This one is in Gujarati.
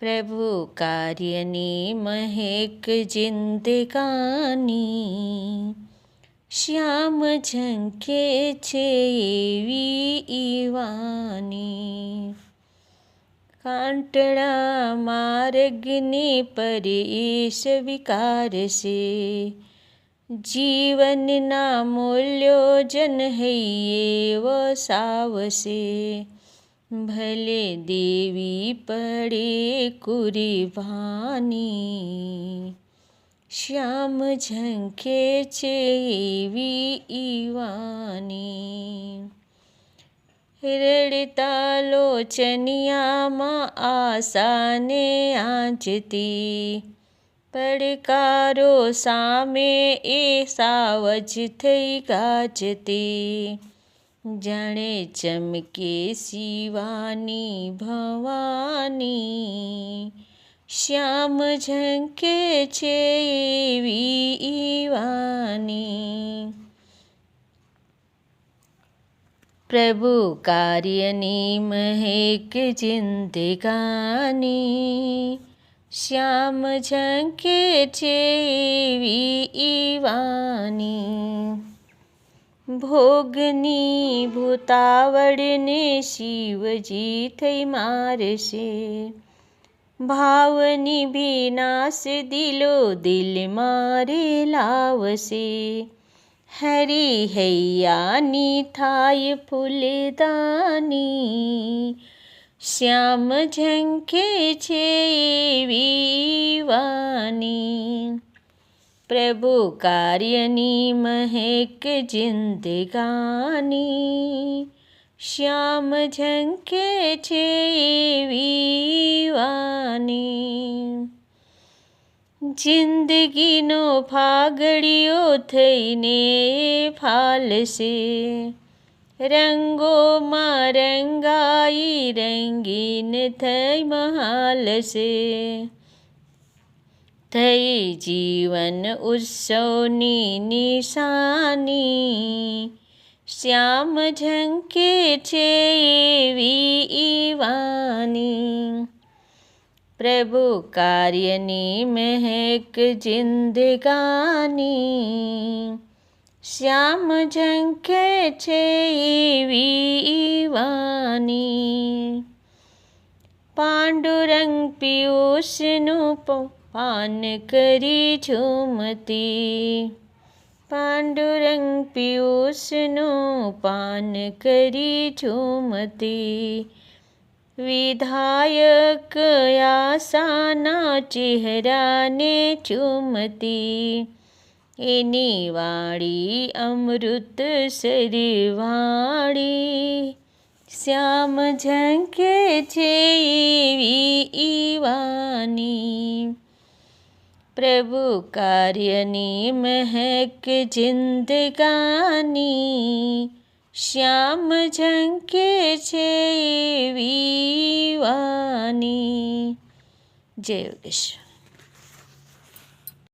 પ્રભુ કાર્યની મહેક જિંદગાની શ્યામ ઝંખે છે એવી ઈવાની કાંટળા માર્ગની પરેશ વિકારશે જીવનના મૂલ્યો જન હૈયે વસાવશે ભલે દેવી પડે કુરીવાની શ્યામ ઝંખે છે એવી ઈવાની. રડતા લોચનિયામાં આશાને આંચતી, પડકારો સામે એ સાવજ થઈ ગાજતી. જાણે ચમકે શિવાની ભવાની. શ્યામ ઝંકે છે એવી ઈવાની. પ્રભુ કાર્યની મહેક જિંદગાની શ્યામ ઝંકે છે એવી ઈવાની. ભોગની ભૂતાવળને શિવજી થઈ મારશે. ભાવની વિનાશ દિલો દિલ મારે લાવશે. હરી હૈયાની થાય ફૂલદાની, શ્યામ ઝંખે છે એવી વાની પ્રભુ કાર્યની મહેક જિંદગાની. શ્યામ ઝંખે છે એવી જિંદગીનો ફાગડીઓ થઈને ફાલશે. રંગોમાં રંગાઈ રંગીન થઈ મહાલશે. થઈ જીવન ઉત્સવની નિશાની. શ્યામ ઝંકે છે એવી ઈવાની. પ્રભુ કાર્યની મહેક જિંદગાની. શ્યામ ઝંખે છે એવી ઈવાની. પાંડુરંગ પિયુષનું પાન કરી ઝુમતી. પાંડુરંગ પિયુષનું પાન કરી ઝુમતી. વિધાયક આસાના ચહેરાને ચૂમતી એની વાળી અમૃત સરવાળી શ્યામ ઝંકે છે પ્રભુ કાર્યની મહેક જિંદગાની શ્યામ ઝંકે છે વાની જય યોગેશ્વર